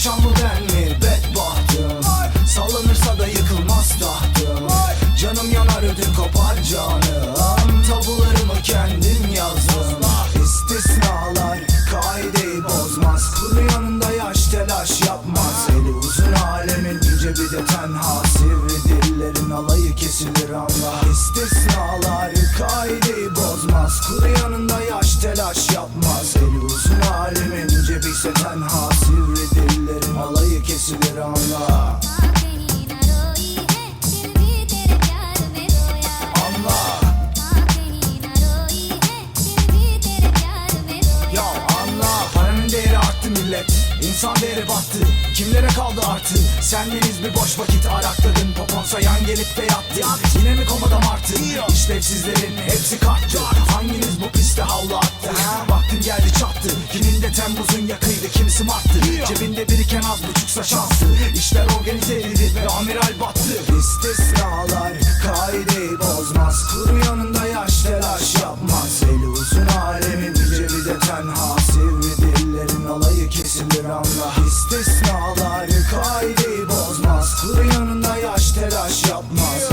Yaşam mı ben mi bedbahtım Sallanırsa da yıkılmaz tahtım Canım yanar ödüm kopar canım Tabularımı kendim yazdım. İstisnalar kaideyi bozmaz. Kuru yanında yaş telaş yapmaz. Eli uzun alemin ince bir de tenha. Sivri dillerin alayı kesilir anla İstisnalar kaideyi bozmaz. Kuru yanında yaş telaş yapmaz. Eli evet insan değeri battı Kimlere kaldı artı? Sendeniz bir boş vakit arakladın. Poponsa yan gelip de yattı. Yine mi komadan artı İşlevsizlerin hepsi kalktı. Hanginiz bu piste havlu attı? Ha? Vaktim geldi çattı. Kimin de Temmuz'un yakıydı kimisi Mart'tı. Cebinde biriken az buçuksa şanslı. İşler organize edildi ve amiral battı. İstisnalar kaideyi bozmaz. Kuru yanında yaş telaş yapma İstisnaları kaideyi bozmaz. Kuru yanında yaş telaş yapmaz.